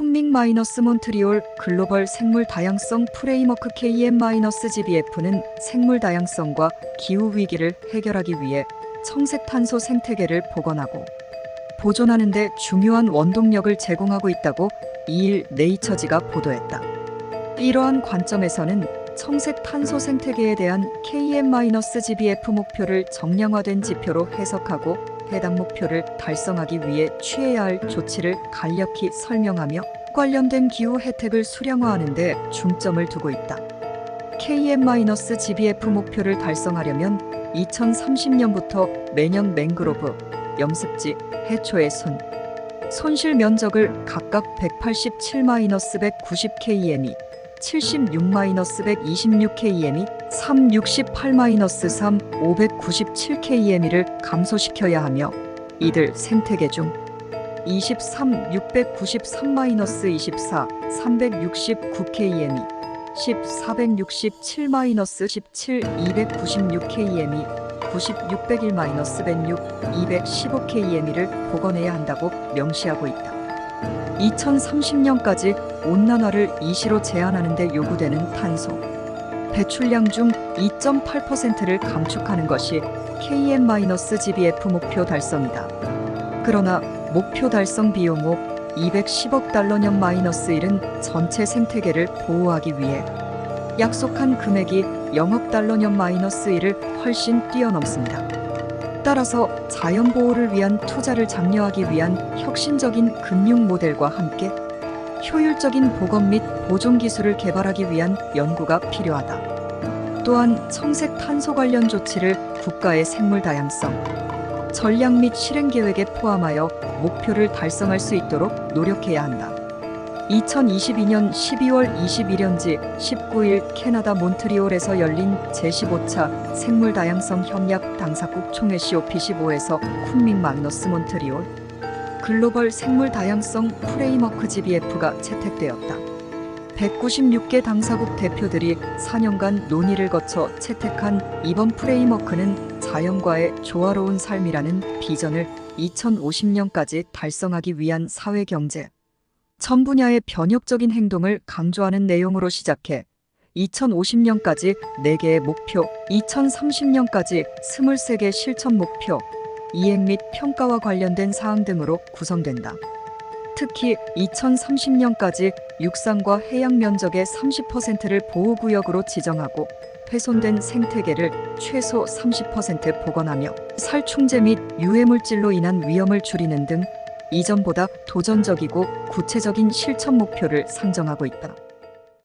쿤밍 마이너스 몬트리올 글로벌 생물 다양성 프레임워크 KM-GBF는 생물 다양성과 기후 위기를 해결하기 위해 청색 탄소 생태계를 복원하고 보존하는 데 중요한 원동력을 제공하고 있다고 2일 네이처지가 보도했다. 이러한 관점에서는 청색 탄소 생태계에 대한 KM-GBF 목표를 정량화된 지표로 해석하고 해당 목표를 달성하기 위해 취해야 할 조치를 간략히 설명하며 관련된 기후 혜택을 수량화하는 데 중점을 두고 있다. KM-GBF 목표를 달성하려면 2030년부터 매년 맹그로브, 염습지, 해초의 손, 손실 면적을 각각 187-190km이 76-126km이 368-3 597km를 감소시켜야 하며 이들 생태계 중 23 693-24 369km이 10 467-17 296km이 90 601-106 215km를 복원해야 한다고 명시하고 있다. 2030년까지 온난화를 이시로 제한하는 데 요구되는 탄소 배출량 중 2.8%를 감축하는 것이 KM-GBF 목표 달성이다. 그러나 목표 달성 비용호 210억 달러년 마이너스 1은 전체 생태계를 보호하기 위해 약속한 금액이 0억 달러년 마이너스 1을 훨씬 뛰어넘습니다. 따라서 자연 보호를 위한 투자를 장려하기 위한 혁신적인 금융 모델과 함께 효율적인 보건 및 보존 기술을 개발하기 위한 연구가 필요하다. 또한 청색 탄소 관련 조치를 국가의 생물 다양성, 전략 및 실행 계획에 포함하여 목표를 달성할 수 있도록 노력해야 한다. 2022년 12월 21일지 19일 캐나다 몬트리올에서 열린 제15차 생물 다양성 협약 당사국 총회 COP15에서 쿤밍 마그너스 몬트리올 글로벌 생물 다양성 프레임워크 GBF가 채택되었다. 196개 당사국 대표들이 4년간 논의를 거쳐 채택한 이번 프레임워크는 자연과의 조화로운 삶이라는 비전을 2050년까지 달성하기 위한 사회 경제, 전 분야의 변혁적인 행동을 강조하는 내용으로 시작해 2050년까지 4개의 목표, 2030년까지 23개 실천 목표, 이행 및 평가와 관련된 사항 등으로 구성된다. 특히 2030년까지 육상과 해양 면적의 30%를 보호구역으로 지정하고 훼손된 생태계를 최소 30% 복원하며 살충제 및 유해물질로 인한 위험을 줄이는 등 이전보다 도전적이고 구체적인 실천 목표를 상정하고 있다.